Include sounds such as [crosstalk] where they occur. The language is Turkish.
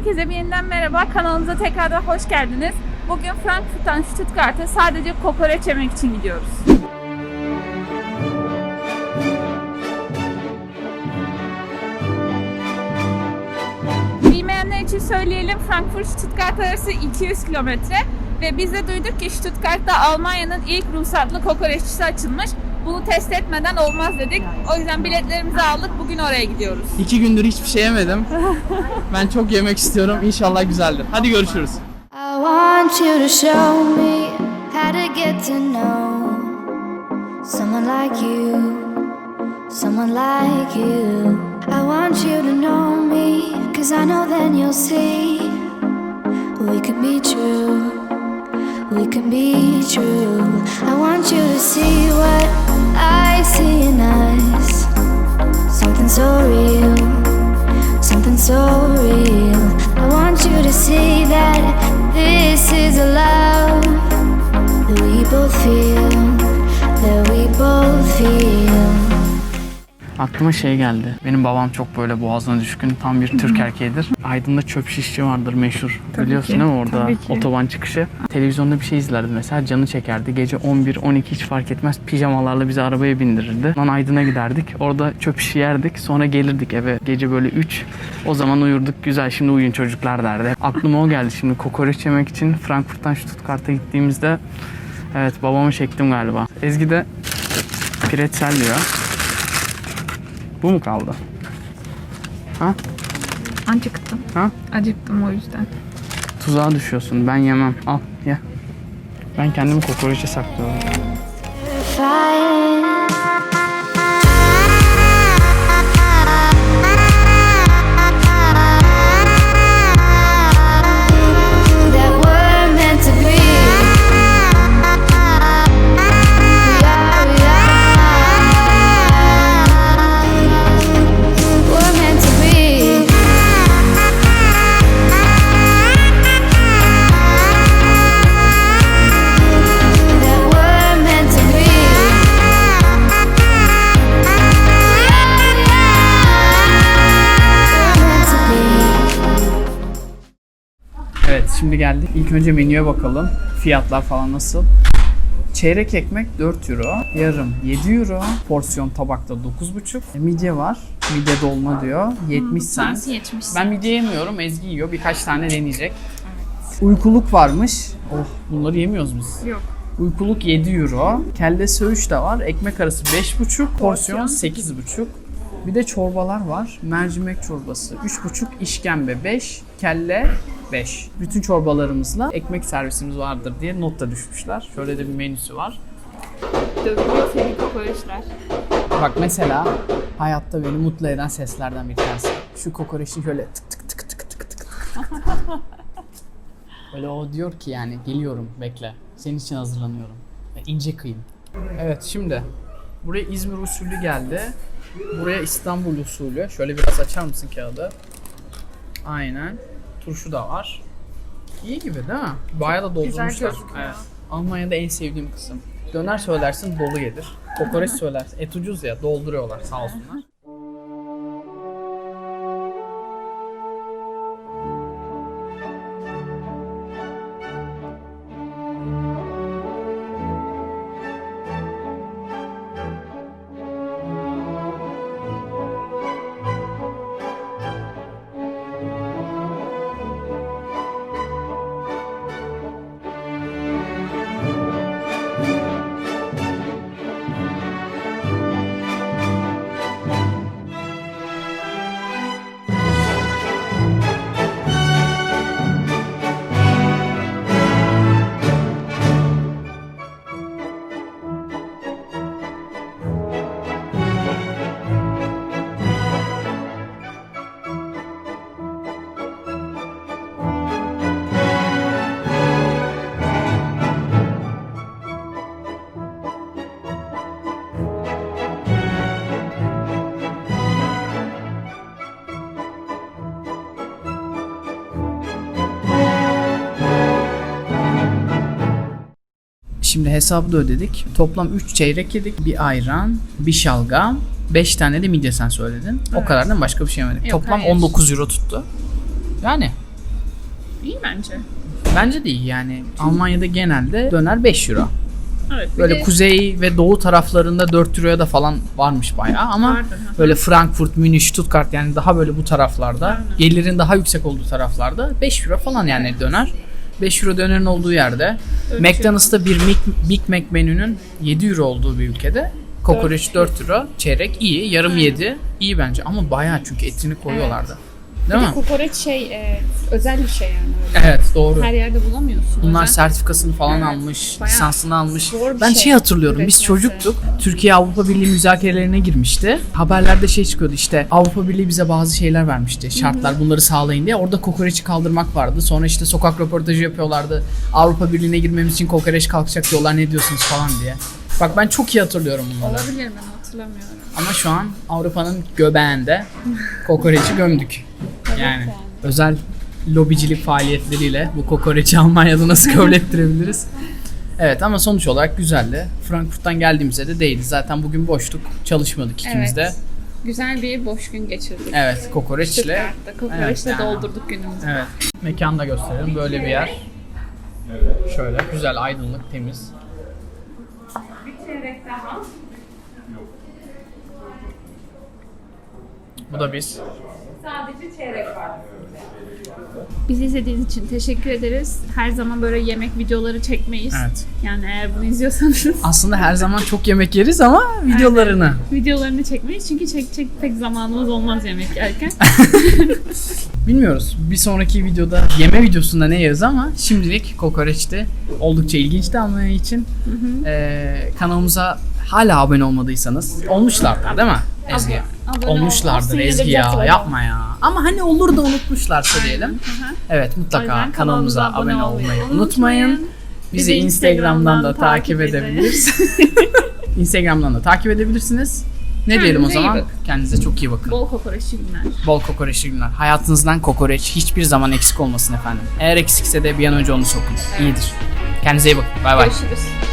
Herkese bir yeniden merhaba. Kanalımıza tekrardan hoş geldiniz. Bugün Frankfurt'tan Stuttgart'a sadece kokoreç yemek için gidiyoruz. Bilmeyenler için söyleyelim. Frankfurt Stuttgart arası 200 kilometre ve biz de duyduk ki Stuttgart'ta Almanya'nın ilk ruhsatlı kokoreççisi açılmış. Bunu test etmeden olmaz dedik. O yüzden biletlerimizi aldık. Bugün oraya gidiyoruz. İki gündür hiçbir şey yemedim. ben çok yemek istiyorum. İnşallah güzeldir. Hadi görüşürüz. I want you to show me how to get to know someone like you, someone like you. I want you to know me, cause I know then you'll see we can be true, we can be true. I want you to see what I see in us, something so real something so real. Aklıma şey geldi. Benim babam çok böyle boğazına düşkün. Tam bir Türk erkeğidir. Aydın'da çöp şişçi vardır meşhur. Biliyorsun ki, değil mi orada tabii ki. otoban çıkışı. Televizyonda bir şey izlerdi mesela. Canı çekerdi. Gece 11-12 hiç fark etmez. Pijamalarla bizi arabaya bindirirdi. Lan Aydın'a giderdik. Orada çöp şişi yerdik. Sonra gelirdik eve. Gece böyle 3. O zaman uyurduk. Güzel şimdi uyuyun çocuklar derdi. Aklıma o geldi şimdi. Kokoreç yemek için Frankfurt'tan Stuttgart'a gittiğimizde Evet babamı çektim galiba. Ezgi de pretzel diyor. Bu mu kaldı? Ha? Acıktım. Ha? Acıktım o yüzden. Tuzağa düşüyorsun. Ben yemem. Al ye. Ben kendimi kokoreçe saklıyorum. Evet şimdi geldik. İlk önce menüye bakalım. Fiyatlar falan nasıl? Çeyrek ekmek 4 euro, yarım 7 euro, porsiyon tabakta 9,5. E, midye var. Midye dolma diyor. 70 cent. 70 Ben midye yemiyorum. Ezgi yiyor. Birkaç tane deneyecek. Uykuluk varmış. Oh bunları yemiyoruz biz. Yok. Uykuluk 7 euro. Kelle söğüş de var. Ekmek arası 5,5. Porsiyon 8,5. Bir de çorbalar var. Mercimek çorbası 3,5. işkembe 5. Kelle 5. Bütün çorbalarımızla ekmek servisimiz vardır diye not da düşmüşler. Şöyle de bir menüsü var. Dövülüyor senin kokoreçler. Bak mesela hayatta beni mutlu eden seslerden bir tanesi. Şu kokoreçin şöyle tık tık tık tık tık tık tık. Böyle o diyor ki yani geliyorum bekle. Senin için hazırlanıyorum. İnce kıyım. Evet şimdi buraya İzmir usulü geldi. Buraya İstanbul usulü. Şöyle biraz açar mısın kağıdı? Aynen. Turşu da var. İyi gibi değil mi? Bayağı da doldurmuşlar. Evet. Almanya'da en sevdiğim kısım. Döner söylersin dolu gelir. Kokoreç söylersin. Et ucuz ya dolduruyorlar sağ olsunlar. Şimdi hesabı da ödedik. Toplam 3 çeyrek yedik. Bir ayran, bir şalgam, 5 tane de midye sen söyledin. O kadar değil mi? Başka bir şey yemedik. Yok, Toplam hayır. 19 euro tuttu. Yani İyi bence. Bence de iyi yani. Almanya'da genelde döner 5 euro. Evet. bir Böyle de kuzey ve doğu taraflarında 4 euroya da falan varmış bayağı ama Vardır, hı. böyle Frankfurt, Münih, Stuttgart yani daha böyle bu taraflarda Aynen. gelirin daha yüksek olduğu taraflarda 5 euro falan yani döner. 5 euro dönerin olduğu yerde. Bir şey McDonald's'ta bir Big, Big Mac menünün 7 euro olduğu bir ülkede. Kokoreç 4 euro, çeyrek iyi, yarım 7 iyi bence ama bayağı çünkü etini koyuyorlardı. Değil Bir mi? de kokoreç şey e, özel bir şey yani. Öyle. Evet doğru. Her yerde bulamıyorsun. Bunlar Özel. sertifikasını falan Evet, almış, bayağı lisansını almış. zor bir Ben şey şey hatırlıyorum. Biz üretmesi. çocuktuk. Türkiye Avrupa Birliği müzakerelerine girmişti. Haberlerde şey çıkıyordu işte Avrupa Birliği bize bazı şeyler vermişti. Şartlar bunları sağlayın diye. Orada kokoreçi kaldırmak vardı. Sonra işte sokak röportajı yapıyorlardı. Avrupa Birliği'ne girmemiz için kokoreç kalkacak diyorlar ne diyorsunuz falan diye. Bak ben çok iyi hatırlıyorum bunları. Olabilir ben hatırlamıyorum. Ama şu an Avrupa'nın göbeğinde [laughs] kokoreçi gömdük. Yani yani. özel lobicilik faaliyetleriyle bu kokoreçi Almanya'da nasıl kabul ettirebiliriz? Evet ama sonuç olarak güzeldi. Frankfurt'tan geldiğimizde de değildi. Zaten bugün boştuk. Çalışmadık ikimiz de. Evet. Güzel bir boş gün geçirdik. Evet kokoreçle. Stuttgart'ta kokoreçle Evet, yani. doldurduk günümüzü. Evet. Mekanı da gösterelim. Böyle bir yer. Şöyle güzel, aydınlık, temiz. Çeyrek daha. Bu da biz. Sadece çeyrek var. Bizi izlediğiniz için teşekkür ederiz. Her zaman böyle yemek videoları çekmeyiz. Evet. Yani eğer bunu izliyorsanız Aslında her zaman çok yemek yeriz ama videolarını. videolarını çekmeyiz. Çünkü çekecek pek zamanımız olmaz yemek yerken. [laughs] Bilmiyoruz. Bir sonraki videoda yeme videosunda ne yeriz ama şimdilik kokoreçti. Oldukça ilginçti Almanya için. Ee, kanalımıza hala abone olmadıysanız olmuşlardır değil mi Ezgi? Abone- abone ol- olmuşlardır olsun, Ezgi ya yapma ya. Ama hani olur da unutmuşlarsa diyelim. Hı hı. Evet mutlaka kanalımıza abone abone olmayı unutmayın. unutmayın. Bizi Bizi Instagram'dan da Instagram'dan takip edebilirsiniz. [laughs] Instagram'dan da takip edebilirsiniz. Ne diyelim o Kendinize iyi zaman? bakın. Kendinize çok iyi bakın. Bol kokoreçli günler. Bol kokoreçli günler. Hayatınızdan kokoreç hiçbir zaman eksik olmasın efendim. Eğer eksikse de bir an önce onu sokun. İyidir. Kendinize iyi bakın. Bay bay. Görüşürüz.